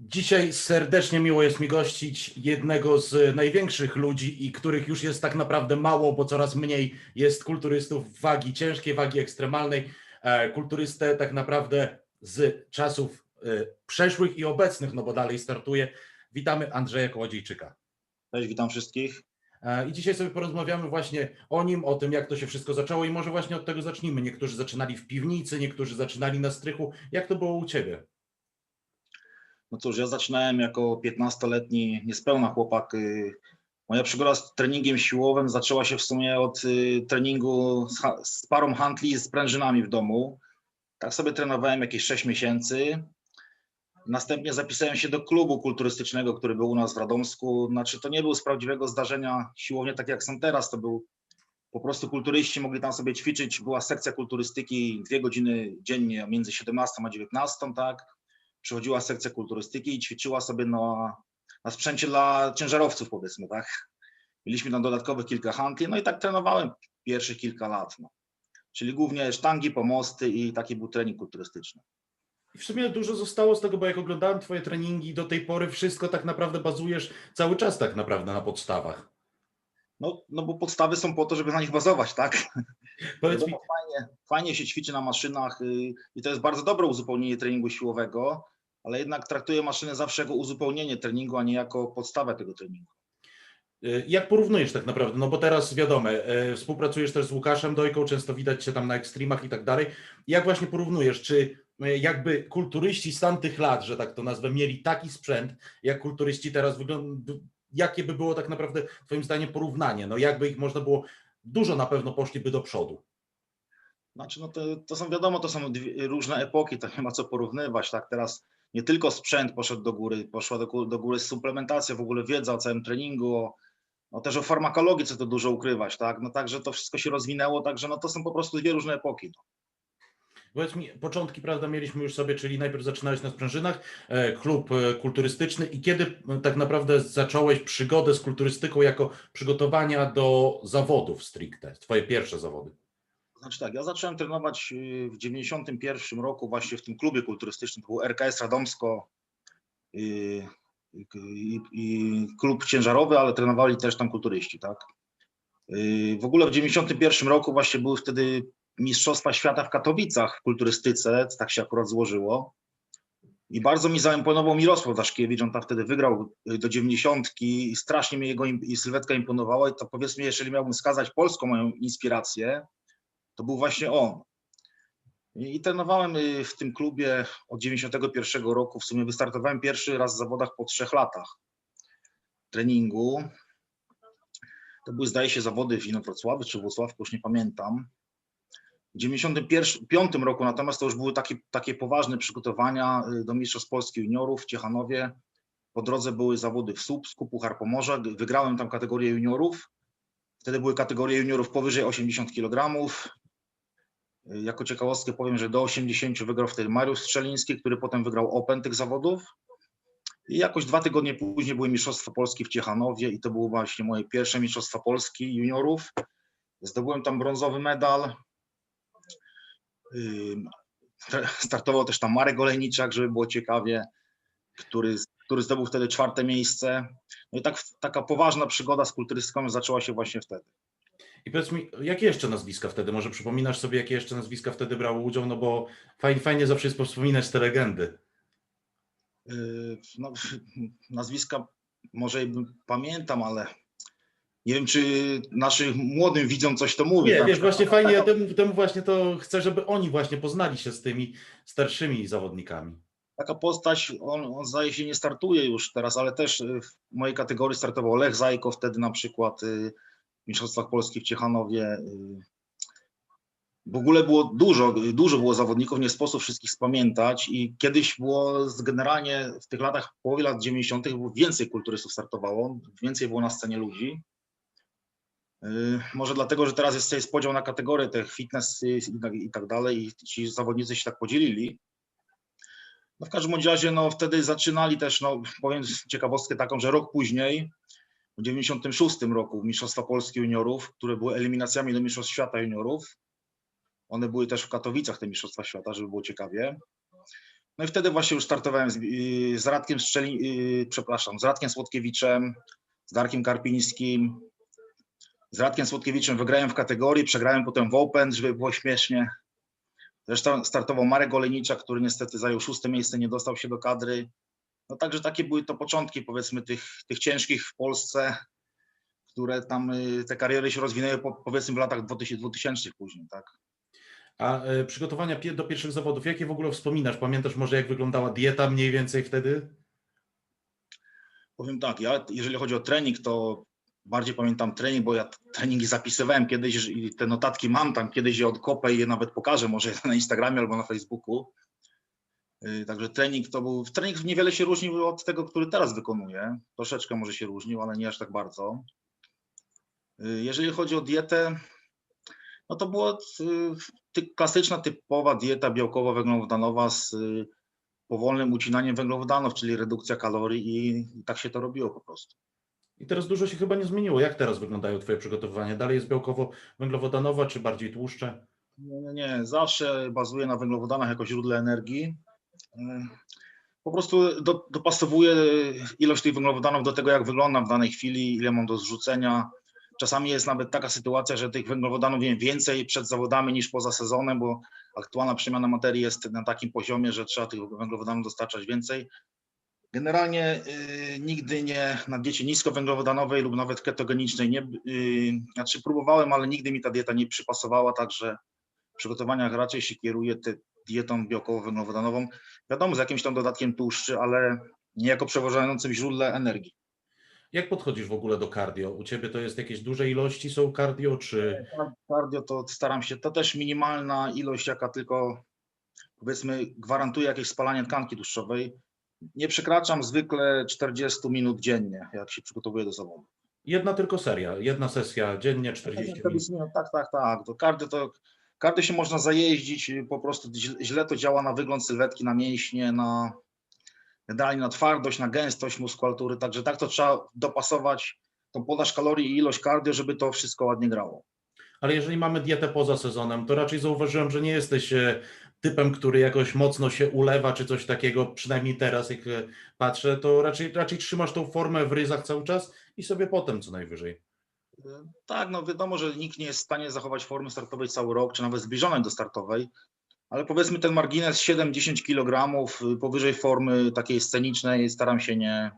Dzisiaj serdecznie miło jest mi gościć jednego z największych ludzi i których już jest tak naprawdę mało, bo coraz mniej jest kulturystów wagi ciężkiej, wagi ekstremalnej. E, Kulturystę tak naprawdę z czasów e, przeszłych i obecnych, no bo dalej startuje. Witamy Andrzeja Kołodziejczyka. Cześć, witam wszystkich. E, I dzisiaj sobie porozmawiamy właśnie o nim, o tym, jak to się wszystko zaczęło i może właśnie od tego zacznijmy. Niektórzy zaczynali w piwnicy, niektórzy zaczynali na strychu. Jak to było u Ciebie? No cóż, ja zaczynałem jako 15-letni niespełna chłopak. y, Moja przygoda z treningiem siłowym zaczęła się w sumie od y, treningu z, z parą handli z prężynami w domu. Tak sobie trenowałem jakieś 6 miesięcy. Następnie zapisałem się do klubu kulturystycznego, który był u nas w Radomsku. Znaczy, to nie był z prawdziwego zdarzenia siłownie, tak jak są teraz. To był po prostu kulturyści mogli tam sobie ćwiczyć. Była sekcja kulturystyki dwie godziny dziennie między 17 a 19, tak przychodziła sekcja kulturystyki i ćwiczyła sobie na, na sprzęcie dla ciężarowców, powiedzmy, tak. Mieliśmy tam dodatkowych kilka handli, no i tak trenowałem pierwszych kilka lat. No. Czyli głównie sztangi, pomosty i taki był trening kulturystyczny. I w sumie dużo zostało z tego, bo jak oglądałem Twoje treningi do tej pory, wszystko tak naprawdę bazujesz cały czas tak naprawdę na podstawach. No, no bo podstawy są po to, żeby na nich bazować, tak? Powiedz mi, Wiadomo, fajnie, fajnie się ćwiczy na maszynach y, i to jest bardzo dobre uzupełnienie treningu siłowego, ale jednak traktuję maszynę zawsze jako uzupełnienie treningu, a nie jako podstawę tego treningu. y, jak porównujesz tak naprawdę? No bo teraz wiadomo, y, współpracujesz też z Łukaszem Dojką, często widać Cię tam na ekstremach i tak dalej. Jak właśnie porównujesz, czy jakby kulturyści z tamtych lat, że tak to nazwę, mieli taki sprzęt, jak kulturyści teraz wyglądają, jakie by było tak naprawdę Twoim zdaniem porównanie? No jakby ich można było, dużo na pewno poszliby do przodu. Znaczy, no to, to są wiadomo, to są dwie, różne epoki, to nie ma co porównywać. Tak, teraz nie tylko sprzęt poszedł do góry, poszła do, do góry suplementacja, w ogóle wiedza o całym treningu, o, no też o farmakologii, co to dużo ukrywać, tak? No także to wszystko się rozwinęło, także no to są po prostu dwie różne epoki. No. Powiedz mi, początki, prawda, mieliśmy już sobie, czyli najpierw zaczynałeś na sprężynach, e, klub e, kulturystyczny i kiedy e, tak naprawdę zacząłeś przygodę z kulturystyką jako przygotowania do zawodów stricte, twoje pierwsze zawody? Znaczy tak, ja zacząłem trenować w 91 roku właśnie w tym klubie kulturystycznym, to był RKS Radomsko i, i, i klub ciężarowy, ale trenowali też tam kulturyści, tak. W ogóle w 91 roku właśnie były wtedy Mistrzostwa Świata w Katowicach w kulturystyce, tak się akurat złożyło. I bardzo mi zaimponował Mirosław Daszkiewicz, on tam wtedy wygrał do 90 i strasznie mi jego i sylwetka imponowała i to powiedzmy, jeżeli miałbym wskazać polską moją inspirację, to był właśnie on. I i trenowałem y, w tym klubie od 91 roku. W sumie wystartowałem pierwszy raz w zawodach po trzech latach treningu. To były, zdaje się, zawody w Inowrocławiu czy Włocławku, już nie pamiętam. W 95 roku natomiast to już były takie, takie poważne przygotowania y, do Mistrzostw Polski Juniorów w Ciechanowie. Po drodze były zawody w Słupsku, Puchar Pomorza. Wygrałem tam kategorię juniorów. Wtedy były kategorie juniorów powyżej 80 kg. Jako ciekawostkę powiem, że do 80 wygrał wtedy Mariusz Strzeliński, który potem wygrał Open tych zawodów. I jakoś dwa tygodnie później były Mistrzostwa Polski w Ciechanowie i to były właśnie moje pierwsze Mistrzostwa Polski juniorów. Zdobyłem tam brązowy medal. Startował też tam Marek Olejniczak, żeby było ciekawie, który, który zdobył wtedy czwarte miejsce. No i tak, taka poważna przygoda z kulturystyką zaczęła się właśnie wtedy. I powiedz mi, jakie jeszcze nazwiska wtedy, może przypominasz sobie, jakie jeszcze nazwiska wtedy brały udział, no bo fajnie, fajnie zawsze jest wspominać te legendy. Yy, No, nazwiska może i pamiętam, ale nie wiem, czy naszym młodym widzom coś to mówi. Nie, wiesz, właśnie fajnie, ja temu, temu właśnie to chcę, żeby oni właśnie poznali się z tymi starszymi zawodnikami. Taka postać, on, on zdaje się nie startuje już teraz, ale też y, w mojej kategorii startował Lech Zajko wtedy na przykład y, w Mistrzostwach Polskich w Ciechanowie. y. W ogóle było dużo, dużo było zawodników, nie sposób wszystkich spamiętać i kiedyś było generalnie w tych latach, w połowie lat 90. było więcej kulturystów startowało, więcej było na scenie ludzi. Y, Może dlatego, że teraz jest, podział na kategorie, te fitness i tak, i tak dalej i ci zawodnicy się tak podzielili. No w każdym razie, no wtedy zaczynali też, no powiem ciekawostkę taką, że rok później, w 96 roku Mistrzostwa Polski Juniorów, które były eliminacjami do Mistrzostw Świata Juniorów, one były też w Katowicach, te Mistrzostwa Świata, żeby było ciekawie. No i wtedy właśnie już startowałem z, y, z Radkiem Strzeli, y, przepraszam, z Radkiem Słodkiewiczem, z Darkiem Karpińskim. Z Radkiem Słodkiewiczem wygrałem w kategorii, przegrałem potem w Open, żeby było śmiesznie. Zresztą startował Marek Olejniczak, który niestety zajął szóste miejsce, nie dostał się do kadry. No także takie były to początki powiedzmy tych, tych ciężkich w Polsce, które tam y, te kariery się rozwinęły po, powiedzmy w latach 2000, 2000 później, tak. A e, przygotowania do pierwszych zawodów, jakie w ogóle wspominasz? Pamiętasz może jak wyglądała dieta mniej więcej wtedy? Powiem tak, ja jeżeli chodzi o trening, to bardziej pamiętam trening, bo ja treningi zapisywałem kiedyś i te notatki mam tam, kiedyś je odkopę i je nawet pokażę, może na Instagramie albo na Facebooku. Yy, Także trening to był, trening niewiele się różnił od tego, który teraz wykonuję. Troszeczkę może się różnił, ale nie aż tak bardzo. Yy, Jeżeli chodzi o dietę, no to była ty, klasyczna, typowa dieta białkowo-węglowodanowa z yy, powolnym ucinaniem węglowodanów, czyli redukcja kalorii i tak się to robiło po prostu. I teraz dużo się chyba nie zmieniło. Jak teraz wyglądają Twoje przygotowania? Dalej jest białkowo-węglowodanowa, czy bardziej tłuszcze? Nie, nie, nie. Zawsze bazuję na węglowodanach jako źródle energii. Yy, Po prostu do, dopasowuję ilość tych węglowodanów do tego, jak wyglądam w danej chwili, ile mam do zrzucenia. Czasami jest nawet taka sytuacja, że tych węglowodanów wiem więcej przed zawodami niż poza sezonem, bo aktualna przemiana materii jest na takim poziomie, że trzeba tych węglowodanów dostarczać więcej. Generalnie y, nigdy nie na diecie niskowęglowodanowej lub nawet ketogenicznej nie, y, znaczy próbowałem, ale nigdy mi ta dieta nie przypasowała, także w przygotowaniach raczej się kieruję te, dietą białkowo-węglowodanową. Wiadomo, z jakimś tam dodatkiem tłuszczy, ale nie jako przeważającym źródle energii. Jak podchodzisz w ogóle do cardio? U Ciebie to jest jakieś duże ilości są cardio, czy Cardio to staram się, to też minimalna ilość, jaka tylko powiedzmy gwarantuje jakieś spalanie tkanki tłuszczowej. Nie przekraczam zwykle 40 minut dziennie, jak się przygotowuję do zawodu. jedna tylko seria, jedna sesja dziennie, 40 minut? 40 minut, tak, tak, tak. To cardio to cardio się można zajeździć, po prostu źle- to działa na wygląd sylwetki, na mięśnie, na generalnie na twardość, na gęstość muskulatury, także tak to trzeba dopasować tą podaż kalorii i ilość cardio, żeby to wszystko ładnie grało. Ale jeżeli mamy dietę poza sezonem, to raczej zauważyłem, że nie jesteś e, typem, który jakoś mocno się ulewa, czy coś takiego, przynajmniej teraz, jak e, patrzę, to raczej, raczej trzymasz tą formę w ryzach cały czas i sobie potem co najwyżej. Tak, no wiadomo, że nikt nie jest w stanie zachować formy startowej cały rok, czy nawet zbliżonej do startowej, ale powiedzmy ten margines 7-10 kg powyżej formy takiej scenicznej staram się nie,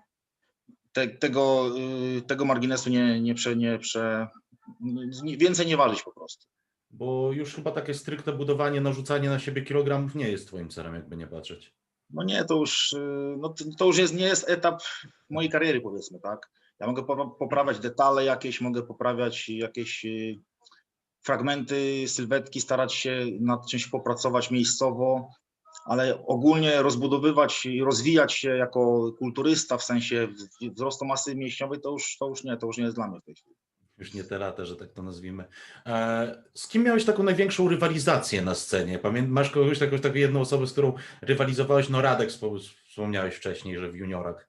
te, tego, y, tego marginesu nie, nie, prze, nie, prze, więcej nie ważyć po prostu. Bo już chyba takie stricte budowanie, narzucanie na siebie kilogramów nie jest twoim celem, jakby nie patrzeć. No nie, to już, y, no to, już jest, nie jest etap mojej kariery powiedzmy, tak. Ja mogę popra- poprawiać detale jakieś, mogę poprawiać jakieś y, fragmenty sylwetki, starać się nad czymś popracować miejscowo, ale ogólnie rozbudowywać i rozwijać się jako kulturysta w sensie wzrostu masy mięśniowej, to już, to już nie, to już nie jest dla mnie w tej chwili. Już nie te lata, że tak to nazwijmy. E, Z kim miałeś taką największą rywalizację na scenie? Pamię- masz kogoś, taką, taką jedną osobę, z którą rywalizowałeś? No Radek wspo- wspomniałeś wcześniej, że w juniorach.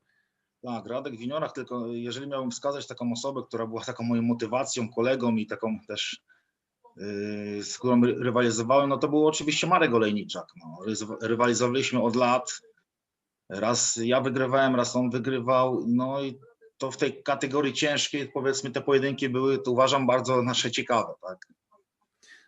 Tak, Radek w juniorach, tylko jeżeli miałbym wskazać taką osobę, która była taką moją motywacją, kolegą i taką też, yy, z którą ry- rywalizowałem, no to był oczywiście Marek Olejniczak. No. Rywalizowaliśmy od lat. Raz ja wygrywałem, raz on wygrywał. No i to w tej kategorii ciężkiej, powiedzmy, te pojedynki były, to uważam, bardzo nasze ciekawe. Tak?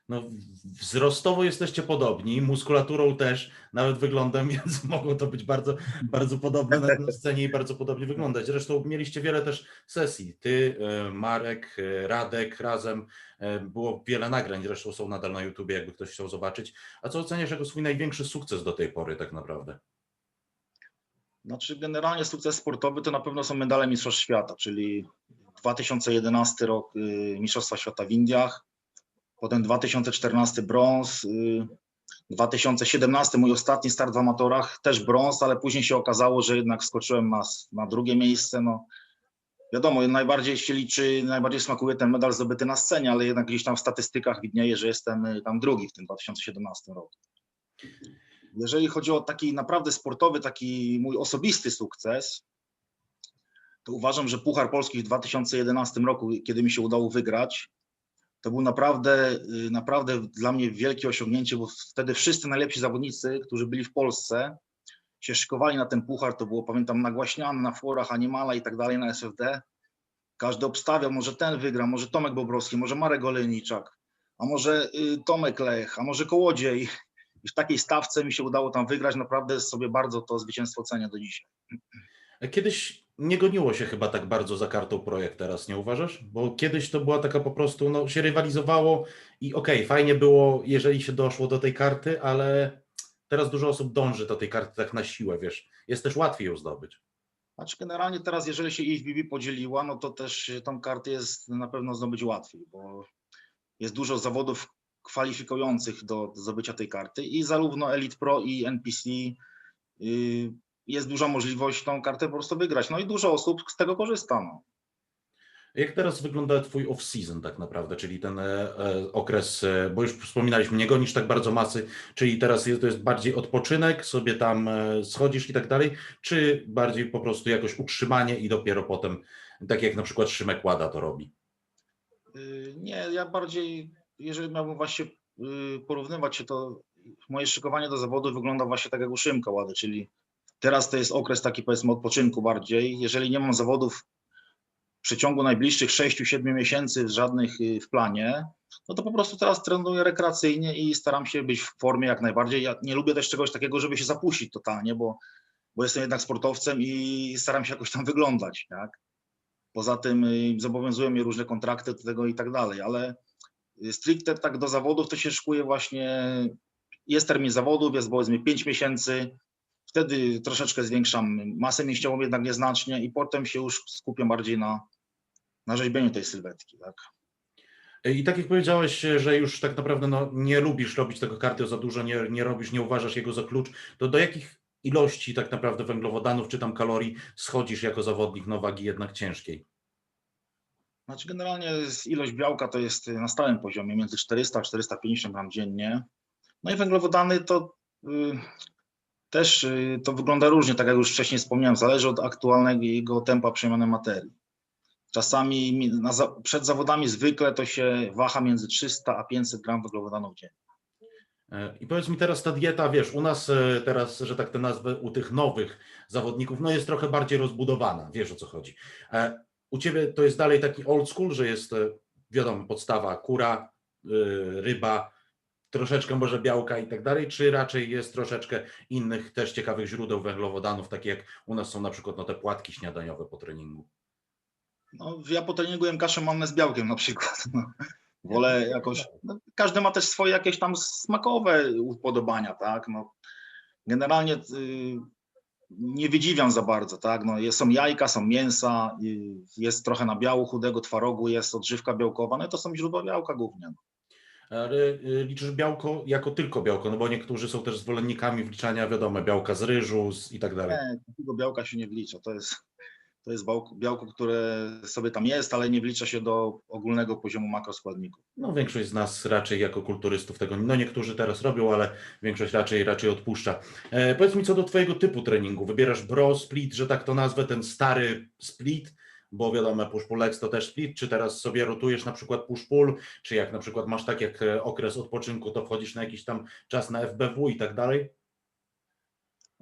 No, wzrostowo jesteście podobni, muskulaturą też, nawet wyglądem, więc mogą to być bardzo, bardzo podobne na, na scenie i bardzo podobnie wyglądać. Zresztą mieliście wiele też sesji. Ty, e, Marek, e, Radek razem. e, Było wiele nagrań, zresztą są nadal na YouTubie, jakby ktoś chciał zobaczyć. A co oceniasz jako swój największy sukces do tej pory tak naprawdę? Znaczy, generalnie sukces sportowy to na pewno są medale Mistrzostw Świata, czyli 2011 rok y, Mistrzostwa Świata w Indiach, potem 2014 brąz, y, 2017 mój ostatni start w amatorach, też brąz, ale później się okazało, że jednak skoczyłem na, na drugie miejsce. No, wiadomo, najbardziej się liczy, najbardziej smakuje ten medal zdobyty na scenie, ale jednak gdzieś tam w statystykach widnieje, że jestem y, tam drugi w tym 2017 roku. Jeżeli chodzi o taki naprawdę sportowy, taki mój osobisty sukces, to uważam, że Puchar Polski w 2011 roku, kiedy mi się udało wygrać, to był naprawdę, y, naprawdę dla mnie wielkie osiągnięcie, bo wtedy wszyscy najlepsi zawodnicy, którzy byli w Polsce, się szykowali na ten puchar, to było pamiętam nagłaśniane na forach Animala i tak dalej na SFD. Każdy obstawiał, może ten wygra, może Tomek Bobrowski, może Marek Olejniczak, a może y, Tomek Lech, a może Kołodziej. I w takiej stawce mi się udało tam wygrać. Naprawdę sobie bardzo to zwycięstwo cenię do dzisiaj. Kiedyś nie goniło się chyba tak bardzo za kartą projekt teraz, nie uważasz? Bo kiedyś to była taka po prostu, no się rywalizowało i okej, fajnie było, jeżeli się doszło do tej karty, ale teraz dużo osób dąży do tej karty tak na siłę, wiesz. Jest też łatwiej ją zdobyć. Znaczy generalnie teraz, jeżeli się IFBB podzieliła, no to też tą kartę jest na pewno zdobyć łatwiej, bo jest dużo zawodów kwalifikujących do, do zdobycia tej karty i zarówno Elite Pro i NPC y, jest duża możliwość tą kartę po prostu wygrać. No i dużo osób z tego korzysta. No. Jak teraz wygląda twój off-season tak naprawdę, czyli ten e, e, okres, e, bo już wspominaliśmy, nie gonisz tak bardzo masy, czyli teraz jest, to jest bardziej odpoczynek, sobie tam schodzisz i tak dalej, czy bardziej po prostu jakoś utrzymanie i dopiero potem, tak jak na przykład Szymek Łada to robi? Y, Nie, ja bardziej, jeżeli miałbym właśnie y, porównywać się, to moje szykowanie do zawodu wygląda właśnie tak jak u Szymka Łady, czyli teraz to jest okres taki powiedzmy odpoczynku bardziej. Jeżeli nie mam zawodów w przeciągu najbliższych 6-7 miesięcy żadnych y, w planie, no to po prostu teraz trenuję rekreacyjnie i staram się być w formie jak najbardziej. Ja nie lubię też czegoś takiego, żeby się zapuścić totalnie, bo, bo jestem jednak sportowcem i staram się jakoś tam wyglądać, tak? Poza tym y, zobowiązują mnie różne kontrakty do tego i tak dalej, ale stricte tak do zawodów to się szykuje właśnie, jest termin zawodów, jest powiedzmy 5 miesięcy, wtedy troszeczkę zwiększam masę mięśniową jednak nieznacznie i potem się już skupiam bardziej na, na rzeźbieniu tej sylwetki, tak. I tak jak powiedziałeś, że już tak naprawdę no, nie lubisz robić tego kardio za dużo, nie, nie robisz, nie uważasz jego za klucz, to do jakich ilości tak naprawdę węglowodanów czy tam kalorii schodzisz jako zawodnik no, wagi jednak ciężkiej? Znaczy generalnie ilość białka to jest na stałym poziomie między 400 a 450 gram dziennie. No i węglowodany to y, też y, to wygląda różnie, tak jak już wcześniej wspomniałem, zależy od aktualnego tempa przemiany materii. Czasami mi- na, przed zawodami zwykle to się waha między 300 a 500 gram węglowodanów dziennie. E, I powiedz mi teraz ta dieta, wiesz, u nas e, teraz, że tak tę nazwę, u tych nowych zawodników, no jest trochę bardziej rozbudowana, wiesz o co chodzi. U ciebie to jest dalej taki old school, że jest, e, wiadomo, podstawa kura, e, ryba, troszeczkę może białka i tak dalej, czy raczej jest troszeczkę innych też ciekawych źródeł węglowodanów, takie jak u nas są na przykład no, te płatki śniadaniowe po treningu. No, ja po treningu jem kaszę mannę z białkiem na przykład. No. Wolę jakoś. No, każdy ma też swoje jakieś tam smakowe upodobania, tak? No, generalnie y, nie wydziwiam za bardzo, tak? No, są jajka, są mięsa, y, jest trochę nabiału chudego twarogu, jest odżywka białkowa, no to są źródła białka głównie. no. Ale e, liczysz białko jako tylko białko, no bo niektórzy są też zwolennikami wliczania, wiadomo, białka z ryżu z, i tak dalej. Nie, takiego białka się nie wlicza. To jest, to jest białko, które sobie tam jest, ale nie wlicza się do ogólnego poziomu makroskładników. No, większość z nas raczej jako kulturystów tego, no niektórzy teraz robią, ale większość raczej raczej odpuszcza. E, powiedz mi co do Twojego typu treningu. Wybierasz bro, split, że tak to nazwę, ten stary split, bo wiadomo, push-pull legs to też split, czy teraz sobie rotujesz na przykład push-pull, czy jak na przykład masz tak jak e, okres odpoczynku, to wchodzisz na jakiś tam czas na FBW i tak dalej?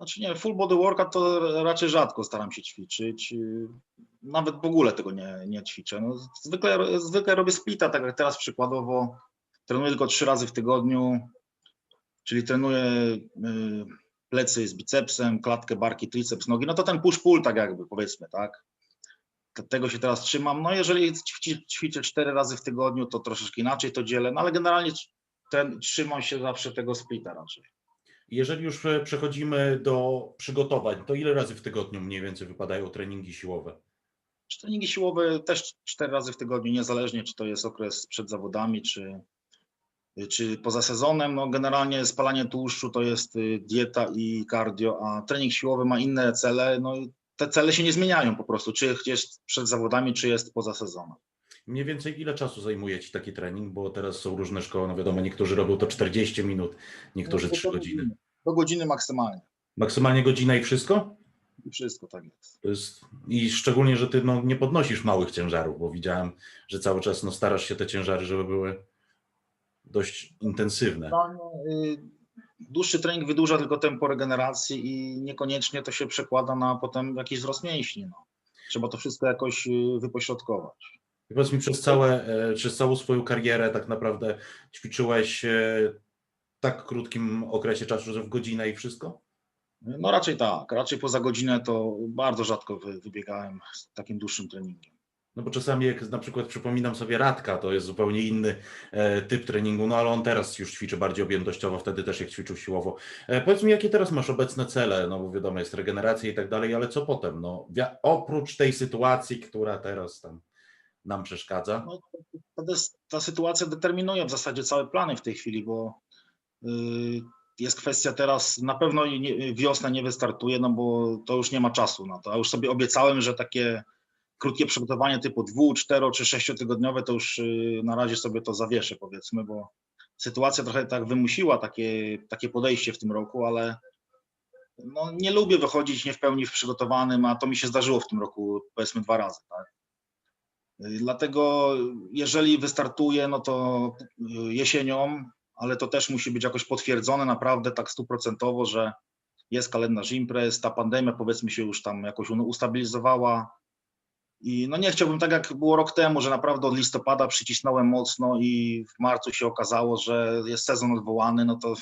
Znaczy nie, full body workout to raczej rzadko staram się ćwiczyć. Nawet w ogóle tego nie, nie ćwiczę. No, zwykle, zwykle robię splita, tak jak teraz przykładowo. Trenuję tylko trzy razy w tygodniu, czyli trenuję yy, plecy z bicepsem, klatkę, barki, triceps, nogi. No to ten push-pull tak jakby powiedzmy, tak. Te- Tego się teraz trzymam. No jeżeli ćwiczę, cztery razy w tygodniu, to troszeczkę inaczej to dzielę, no ale generalnie trzymam się zawsze tego splita raczej. Jeżeli już przechodzimy do przygotowań, to ile razy w tygodniu mniej więcej wypadają treningi siłowe? Treningi siłowe też cztery razy w tygodniu, niezależnie czy to jest okres przed zawodami, czy, czy poza sezonem. No generalnie spalanie tłuszczu to jest y, dieta i cardio, a trening siłowy ma inne cele. No te cele się nie zmieniają po prostu, czy jest przed zawodami, czy jest poza sezonem. Mniej więcej ile czasu zajmuje Ci taki trening? Bo teraz są różne szkoły, no wiadomo, niektórzy robią to 40 minut, niektórzy No, 3 do godziny. Do godziny maksymalnie. Maksymalnie godzina i wszystko? I wszystko tak jest. Jest, I szczególnie, że Ty no, nie podnosisz małych ciężarów, bo widziałem, że cały czas no, starasz się te ciężary, żeby były dość intensywne. Generalnie, y, dłuższy trening wydłuża tylko tempo regeneracji i niekoniecznie to się przekłada na potem jakiś wzrost mięśni. No. Trzeba to wszystko jakoś y, wypośrodkować. I Powiedz mi, przez, całe, e, przez całą swoją karierę tak naprawdę ćwiczyłeś e, w tak krótkim okresie czasu, że w godzinę i wszystko? No raczej tak, raczej poza godzinę to bardzo rzadko wy, wybiegałem z takim dłuższym treningiem. No bo czasami jak na przykład przypominam sobie Radka, to jest zupełnie inny e, typ treningu, no ale on teraz już ćwiczy bardziej objętościowo, wtedy też jak ćwiczył siłowo. E, powiedz mi, jakie teraz masz obecne cele? No bo wiadomo, jest regeneracja i tak dalej, ale co potem? No, oprócz tej sytuacji, która teraz tam nam przeszkadza. No, jest, ta sytuacja determinuje w zasadzie całe plany w tej chwili, bo y, jest kwestia teraz, na pewno nie, wiosna nie wystartuje, no bo to już nie ma czasu na to. A już sobie obiecałem, że takie krótkie przygotowanie typu dwu, cztero czy sześciotygodniowe to już y, na razie sobie to zawieszę powiedzmy, bo sytuacja trochę tak wymusiła takie, takie podejście w tym roku, ale no, nie lubię wychodzić nie w pełni w przygotowanym, a to mi się zdarzyło w tym roku powiedzmy dwa razy. Tak? Y, Dlatego jeżeli wystartuję, no to y, jesienią, ale to też musi być jakoś potwierdzone naprawdę tak stuprocentowo, że jest kalendarz imprez, ta pandemia powiedzmy się już tam jakoś ustabilizowała. I no nie chciałbym tak jak było rok temu, że naprawdę od listopada przycisnąłem mocno i w marcu się okazało, że jest sezon odwołany, no to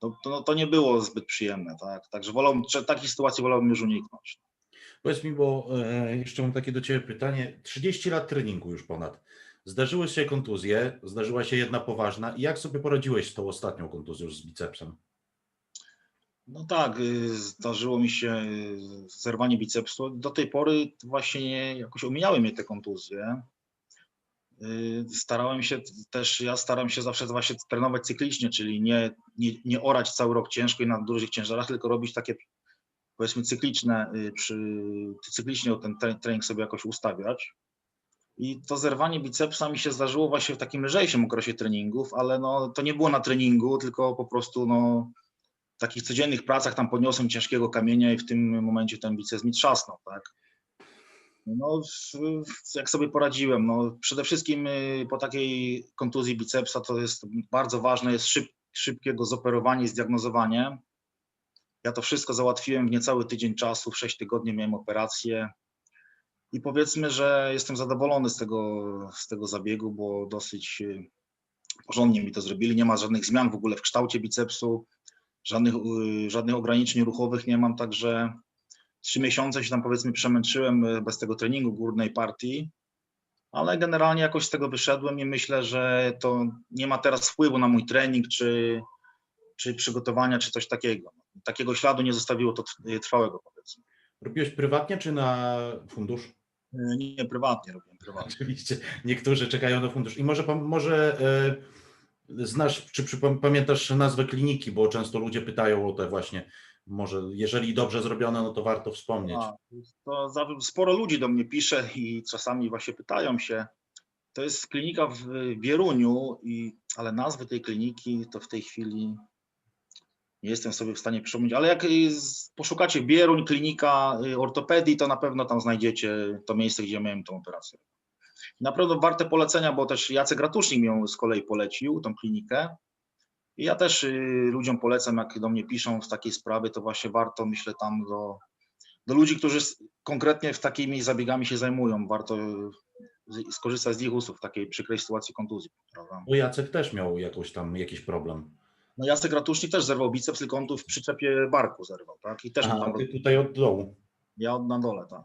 to, to, no to nie było zbyt przyjemne, tak? Także że takiej sytuacji wolałbym już uniknąć. Powiedz mi, bo e, jeszcze mam takie do Ciebie pytanie. 30 lat treningu już ponad. Zdarzyły się kontuzje, zdarzyła się jedna poważna. Jak sobie poradziłeś z tą ostatnią kontuzją z bicepsem? No tak, y, zdarzyło mi się y, zerwanie bicepsu. Do tej pory właśnie jakoś omijały mnie te kontuzje. Y, Starałem się też, ja staram się zawsze właśnie trenować cyklicznie, czyli nie, nie, nie orać cały rok ciężko i na dużych ciężarach, tylko robić takie powiedzmy cykliczne, y, przy, cyklicznie ten tre- trening sobie jakoś ustawiać. I to zerwanie bicepsa mi się zdarzyło właśnie w takim lżejszym okresie treningów, ale no, to nie było na treningu, tylko po prostu no, w takich codziennych pracach tam podniosłem ciężkiego kamienia i w tym momencie ten biceps mi trzasnął, tak. No, jak sobie poradziłem, no, przede wszystkim y, po takiej kontuzji bicepsa to jest bardzo ważne, jest szyb, szybkie go zoperowanie i zdiagnozowanie. Ja to wszystko załatwiłem w niecały tydzień czasu, w 6 tygodni miałem operację i powiedzmy, że jestem zadowolony z tego, z tego zabiegu, bo dosyć y, porządnie mi to zrobili. Nie ma żadnych zmian w ogóle w kształcie bicepsu, żadnych, y, żadnych ograniczeń ruchowych nie mam, także trzy miesiące się tam powiedzmy przemęczyłem y, bez tego treningu górnej partii, ale generalnie jakoś z tego wyszedłem i myślę, że to nie ma teraz wpływu na mój trening, czy, czy przygotowania, czy coś takiego. Takiego śladu nie zostawiło to tr- trwałego powiedzmy. Robiłeś prywatnie czy na fundusz? Y, Nie, prywatnie robiłem, prywatnie. Oczywiście niektórzy czekają na fundusz. I może, może e, znasz, czy pamiętasz nazwę kliniki, bo często ludzie pytają o te właśnie, może jeżeli dobrze zrobione, no to warto wspomnieć. A, to za, sporo ludzi do mnie pisze i czasami właśnie pytają się. To jest klinika w Bieruniu, i, ale nazwy tej kliniki to w tej chwili nie jestem sobie w stanie przypomnieć, ale jak y, poszukacie Bieruń, klinika y, ortopedii, to na pewno tam znajdziecie to miejsce, gdzie miałem tą operację. Naprawdę warte polecenia, bo też Jacek Ratusznik ją z kolei polecił, tą klinikę. I ja też y, ludziom polecam, jak do mnie piszą w takiej sprawie, to właśnie warto, myślę, tam do, do ludzi, którzy konkretnie w takimi zabiegami się zajmują. Warto skorzystać z ich usług w takiej przykrej sytuacji kontuzji. Prawda? Bo Jacek też miał jakąś tam jakiś problem. No Jacek Ratusznik też zerwał biceps, tylko on tu w przyczepie barku zerwał, tak? I też Aha, tam, ty tutaj od dołu. ja od- na dole, tak.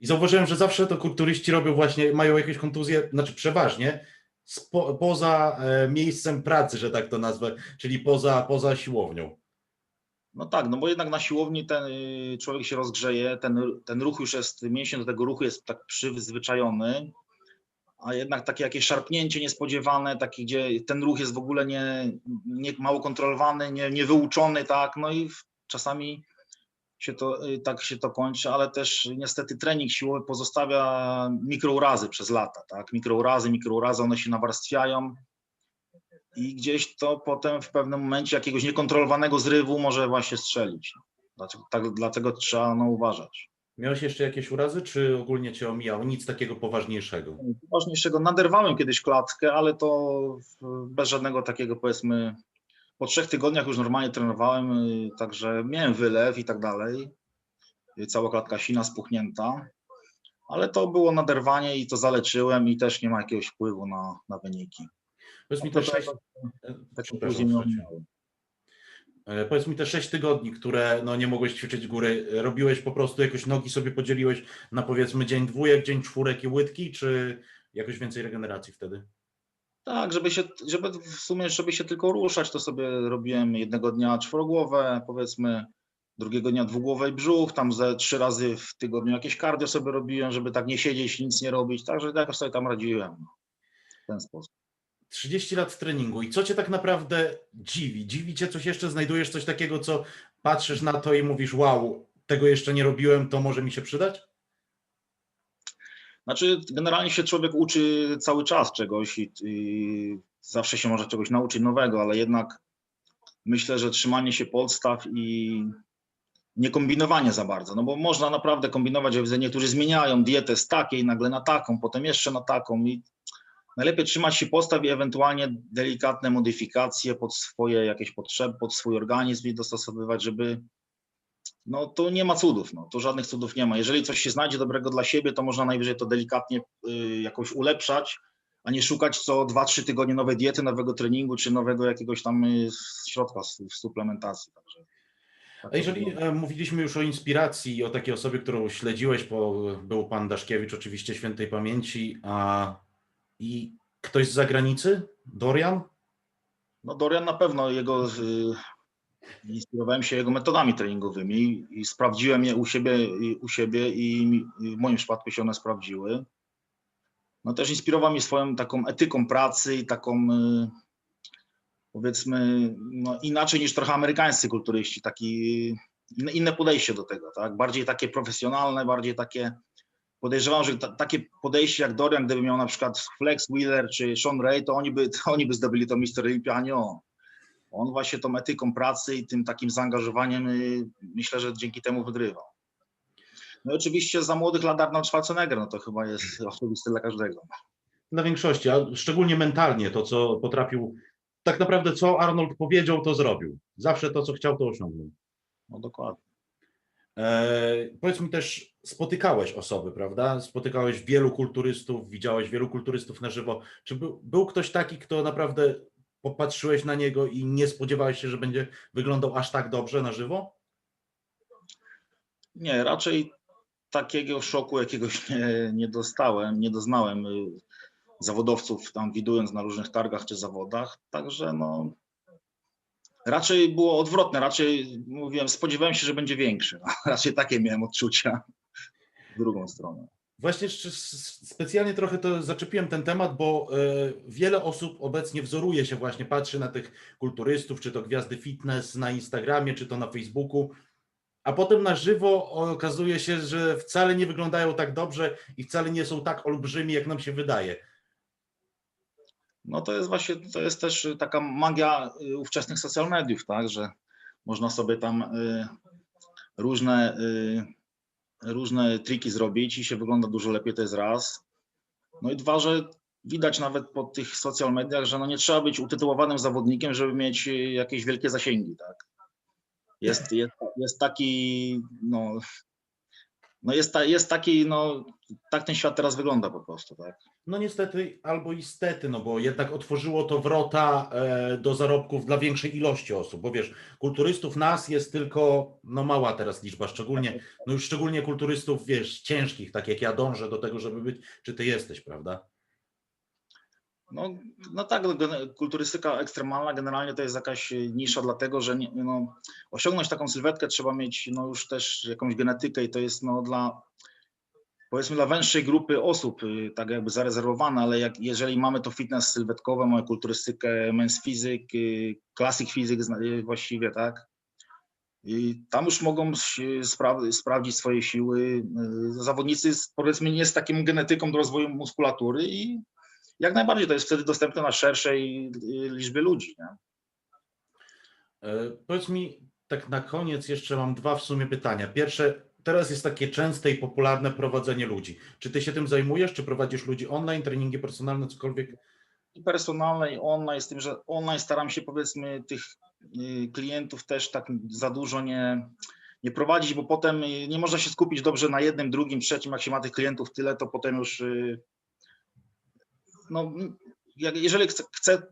I zauważyłem, że zawsze to kulturyści robią właśnie, mają jakieś kontuzje, znaczy przeważnie spo, poza e, miejscem pracy, że tak to nazwę, czyli poza, poza siłownią. No tak, no bo jednak na siłowni ten y, człowiek się rozgrzeje, ten, ten ruch już jest, mięsień do tego ruchu jest tak przyzwyczajony, a jednak takie jakieś szarpnięcie niespodziewane, takie, gdzie ten ruch jest w ogóle nie, nie mało kontrolowany, nie, niewyuczony, tak, no i czasami się to, y, tak się to kończy, ale też niestety trening siłowy pozostawia mikrourazy przez lata, tak, mikrourazy, mikrourazy, one się nawarstwiają, i gdzieś to potem w pewnym momencie jakiegoś niekontrolowanego zrywu może właśnie strzelić. Dlatego, tak, dlatego trzeba no, uważać. Miałeś jeszcze jakieś urazy, czy ogólnie cię omijało? Nic takiego poważniejszego. Ważniejszego, naderwałem kiedyś klatkę, ale to bez żadnego takiego powiedzmy, po trzech tygodniach już normalnie trenowałem, y, także miałem wylew i tak dalej. Y, Cała klatka sina spuchnięta, ale to było naderwanie i to zaleczyłem i też nie ma jakiegoś wpływu na, na wyniki. Powiedz mi To te tak- e, Tak przepraszam, później nie słuchajcie. ominąłem. E, Powiedz mi te sześć tygodni, które no, nie mogłeś ćwiczyć góry, e, robiłeś po prostu jakoś nogi sobie podzieliłeś na powiedzmy dzień dwójek, dzień czwórek i łydki, czy jakoś więcej regeneracji wtedy? Tak, żeby się, żeby w sumie, żeby się tylko ruszać, to sobie robiłem jednego dnia czworogłowe, powiedzmy, drugiego dnia dwugłowe i brzuch, tam ze trzy razy w tygodniu jakieś cardio sobie robiłem, żeby tak nie siedzieć, nic nie robić, także jakoś sobie tam radziłem w ten sposób. 30 lat treningu i co cię tak naprawdę dziwi? Dziwi cię coś jeszcze? Znajdujesz coś takiego, co patrzysz na to i mówisz, wow, tego jeszcze nie robiłem, to może mi się przydać? Znaczy, generalnie się człowiek uczy cały czas czegoś i, i zawsze się może czegoś nauczyć nowego, ale jednak myślę, że trzymanie się podstaw i nie kombinowanie za bardzo, no bo można naprawdę kombinować, że widzę, niektórzy zmieniają dietę z takiej nagle na taką, potem jeszcze na taką i najlepiej trzymać się podstaw i ewentualnie delikatne modyfikacje pod swoje jakieś potrzeby, pod swój organizm i dostosowywać, żeby no to nie ma cudów, no, to żadnych cudów nie ma. Jeżeli coś się znajdzie dobrego dla siebie, to można najwyżej to delikatnie y, jakoś ulepszać, a nie szukać co 2-3 tygodnie nowej diety, nowego treningu, czy nowego jakiegoś tam y, środka w suplementacji. Także, tak A jeżeli e, mówiliśmy już o inspiracji i o takiej osobie, którą śledziłeś, bo był pan Daszkiewicz, oczywiście świętej pamięci, a i ktoś z zagranicy? Dorian? No Dorian na pewno jego, y, inspirowałem się jego metodami treningowymi i sprawdziłem je u siebie, i- u siebie i i w moim przypadku się one sprawdziły. No też inspirował mnie swoją taką etyką pracy i taką y, powiedzmy no inaczej niż trochę amerykańscy kulturyści, taki inne podejście do tego, tak? Bardziej takie profesjonalne, bardziej takie podejrzewam, że ta, takie podejście jak Dorian, gdyby miał na przykład Flex Wheeler czy Sean Ray, to oni by, to oni by zdobyli to Mister Olympia, a nie on. On właśnie tą etyką pracy i tym takim zaangażowaniem y, myślę, że dzięki temu wygrywał. No i oczywiście za młodych lat Arnold Schwarzenegger, no to chyba jest oczywiste dla każdego. Dla większości, a szczególnie mentalnie to, co potrafił, tak naprawdę co Arnold powiedział, to zrobił. Zawsze to, co chciał, to osiągnął. No dokładnie. E, powiedz mi też, spotykałeś osoby, prawda? Spotykałeś wielu kulturystów, widziałeś wielu kulturystów na żywo. Czy był, był ktoś taki, kto naprawdę popatrzyłeś na niego i nie spodziewałeś się, że będzie wyglądał aż tak dobrze na żywo? Nie, raczej takiego szoku jakiegoś nie, nie dostałem, nie doznałem y, zawodowców tam widując na różnych targach czy zawodach, także no raczej było odwrotne, raczej mówiłem, spodziewałem się, że będzie większy, raczej takie miałem odczucia w drugą stronę. Właśnie specjalnie trochę to zaczepiłem ten temat, bo e, wiele osób obecnie wzoruje się właśnie, patrzy na tych kulturystów, czy to gwiazdy fitness na Instagramie, czy to na Facebooku, a potem na żywo okazuje się, że wcale nie wyglądają tak dobrze i wcale nie są tak olbrzymi, jak nam się wydaje. No to jest właśnie, to jest też taka magia y, ówczesnych social mediów, tak, że można sobie tam y, różne, y, różne triki zrobić i się wygląda dużo lepiej, to jest raz. No i dwa, że widać nawet po tych social mediach, że no nie trzeba być utytułowanym zawodnikiem, żeby mieć jakieś wielkie zasięgi, tak. Jest, jest, jest taki, no, no jest, ta, jest taki, no, tak ten świat teraz wygląda po prostu, tak. No niestety albo istety, no bo jednak otworzyło to wrota e, do zarobków dla większej ilości osób, bo wiesz, kulturystów nas jest tylko, no mała teraz liczba, szczególnie, no już szczególnie kulturystów, wiesz, ciężkich, tak jak ja dążę do tego, żeby być, czy ty jesteś, prawda? No, no tak, no, kulturystyka ekstremalna generalnie to jest jakaś nisza, dlatego że nie, no, osiągnąć taką sylwetkę trzeba mieć no, już też jakąś genetykę i to jest no, dla powiedzmy dla węższej grupy osób y, tak jakby zarezerwowane, ale jak, jeżeli mamy to fitness sylwetkowe, mamy kulturystykę men's y, physique zna- y, właściwie, tak? I tam już mogą się spra- sprawdzić swoje siły y, zawodnicy z, powiedzmy nie z taką genetyką do rozwoju muskulatury i jak najbardziej to jest wtedy dostępne na szerszej y, liczbie ludzi. Nie? E, Powiedz mi, tak na koniec jeszcze mam dwa w sumie pytania. Pierwsze, teraz jest takie częste i popularne prowadzenie ludzi. Czy ty się tym zajmujesz, czy prowadzisz ludzi online, treningi personalne, cokolwiek? i personalne, i online, z tym, że online staram się powiedzmy tych y, klientów też tak za dużo nie, nie prowadzić, bo potem y, nie można się skupić dobrze na jednym, drugim, trzecim, jak się ma tych klientów tyle, to potem już y, no, jeżeli chcę, chcę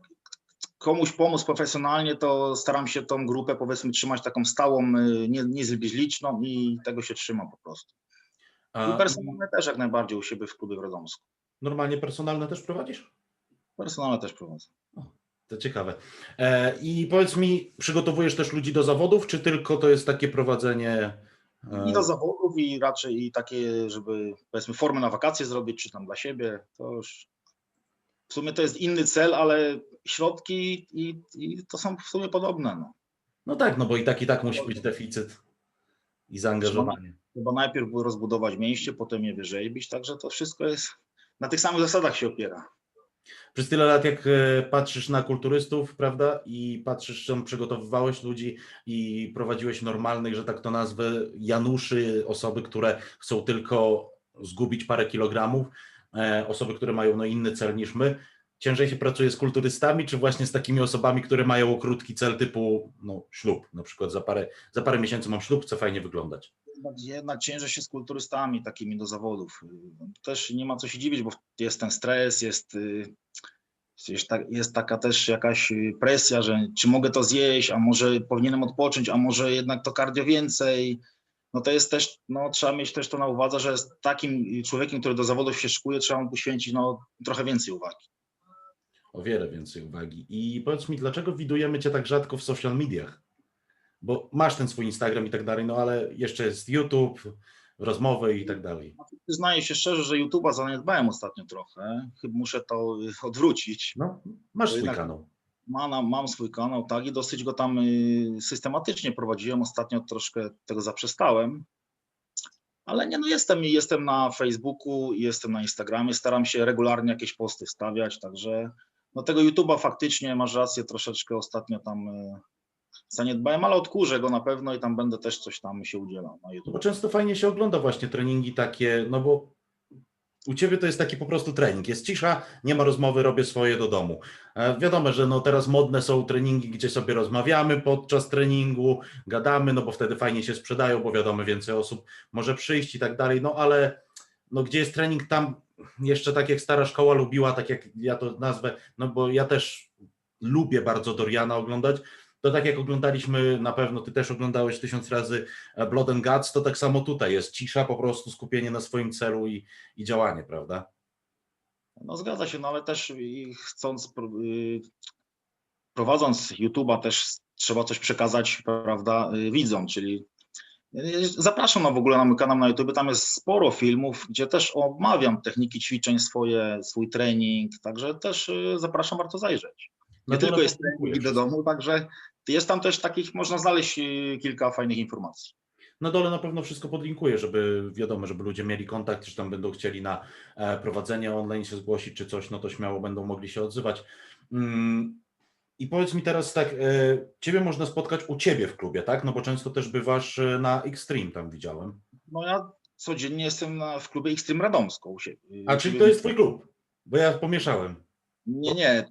komuś pomóc profesjonalnie, to staram się tą grupę powiedzmy trzymać taką stałą, y, nie, niezbyt liczną i tego się trzymam po prostu. A I personalne też jak najbardziej u siebie w klubie w Radomsku. normalnie personalne też prowadzisz? Personalne też prowadzę. To ciekawe. E, I powiedz mi, przygotowujesz też ludzi do zawodów, czy tylko to jest takie prowadzenie? e, I do zawodów, i raczej i takie, żeby powiedzmy formę na wakacje zrobić, czy tam dla siebie, to już w sumie to jest inny cel, ale środki i, i to są w sumie podobne. No. No tak, no bo i tak, i tak musi być deficyt i zaangażowanie. Chyba najpierw rozbudować mięśnie, potem je wyrzeźbić, także to wszystko jest na tych samych zasadach się opiera. Przez tyle lat, jak e, patrzysz na kulturystów, prawda, i patrzysz, czym przygotowywałeś ludzi i prowadziłeś normalnych, że tak to nazwę, Januszy, osoby, które chcą tylko zgubić parę kilogramów, e, osoby, które mają no, inny cel niż my. Ciężej się pracuje z kulturystami, czy właśnie z takimi osobami, które mają krótki cel typu no, ślub, na przykład za parę, za parę miesięcy mam ślub, chcę fajnie wyglądać. Jednak, jednak ciężej się z kulturystami takimi do zawodów. Też nie ma co się dziwić, bo jest ten stres, jest, y, jest, ta, jest taka też jakaś presja, że czy mogę to zjeść, a może powinienem odpocząć, a może jednak to kardio więcej. No to jest też, no trzeba mieć też to na uwadze, że z takim człowiekiem, który do zawodów się szykuje, trzeba mu poświęcić no, trochę więcej uwagi. O wiele więcej uwagi. I powiedz mi, dlaczego widujemy Cię tak rzadko w social mediach? Bo masz ten swój Instagram i tak dalej, no ale jeszcze jest YouTube, rozmowy i tak dalej. Przyznaję się szczerze, że YouTube'a zaniedbałem ostatnio trochę. Chyba muszę to y, odwrócić. No, masz swój kanał. Mam, mam swój kanał, tak, i dosyć go tam y, systematycznie prowadziłem. Ostatnio troszkę tego zaprzestałem. Ale nie, no jestem, jestem na Facebooku, jestem na Instagramie, staram się regularnie jakieś posty wstawiać, także no tego YouTube'a faktycznie masz rację, troszeczkę ostatnio tam zaniedbałem, ale odkurzę go na pewno i tam będę też coś tam się udzielał na Bo YouTube. często fajnie się ogląda właśnie treningi takie, no bo u Ciebie to jest taki po prostu trening. Jest cisza, nie ma rozmowy, robię swoje do domu. E, Wiadomo, że no teraz modne są treningi, gdzie sobie rozmawiamy podczas treningu, gadamy, no bo wtedy fajnie się sprzedają, bo wiadomo, więcej osób może przyjść i tak dalej, no ale no gdzie jest trening, tam jeszcze tak jak stara szkoła lubiła, tak jak ja to nazwę, no bo ja też lubię bardzo Doriana oglądać, to tak jak oglądaliśmy, na pewno ty też oglądałeś tysiąc razy e, Blood and Guts, to tak samo tutaj jest cisza, po prostu skupienie na swoim celu i, i działanie, prawda? No zgadza się, no ale też chcąc, y, prowadząc YouTube'a też trzeba coś przekazać, prawda, y, widzom, czyli zapraszam na w ogóle na mój kanał na YouTube, tam jest sporo filmów, gdzie też omawiam techniki ćwiczeń swoje, swój trening, także też y, zapraszam, warto zajrzeć. Nie No tylko jest trening do domu, także jest tam też takich, można znaleźć y, kilka fajnych informacji. Na dole na pewno wszystko podlinkuję, żeby wiadomo, żeby ludzie mieli kontakt, czy tam będą chcieli na e, prowadzenie online się zgłosić, czy coś, no to śmiało będą mogli się odzywać. Mm, I powiedz mi teraz tak, e, ciebie można spotkać u ciebie w klubie, tak? No bo często też bywasz e, na Extreme, tam widziałem. No ja codziennie jestem na, w klubie Extreme Radomsko u siebie. A czyli to jest twój klub? Bo ja pomieszałem. Nie, nie.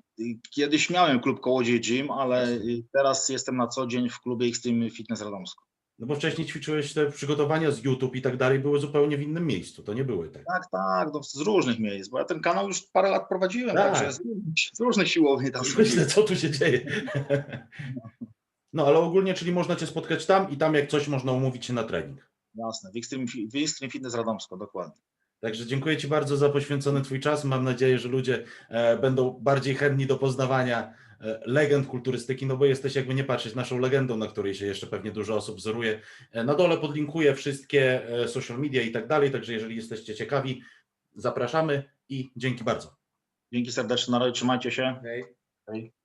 Kiedyś miałem klub Kołodziej Gym, ale teraz jestem na co dzień w klubie Extreme Fitness Radomsko. No bo wcześniej ćwiczyłeś te przygotowania z YouTube i tak dalej, były zupełnie w innym miejscu, to nie były tak. Tak, tak, no z różnych miejsc, bo ja ten kanał już parę lat prowadziłem, Tak. także z, z różnych siłowni tam Myślę, co tu się dzieje. No ale ogólnie, czyli można cię spotkać tam i tam jak coś można umówić się na trening. Jasne, w Extreme, Fi- w Extreme Fitness Radomsko, dokładnie. Także dziękuję Ci bardzo za poświęcony Twój czas. Mam nadzieję, że ludzie e, będą bardziej chętni do poznawania legend kulturystyki, no bo jesteś jakby nie patrzeć naszą legendą, na której się jeszcze pewnie dużo osób wzoruje. E, na dole podlinkuję wszystkie e, social media i tak dalej, także jeżeli jesteście ciekawi, zapraszamy i dzięki bardzo. Dzięki serdeczne, na razie, trzymajcie się. Hej. Hej.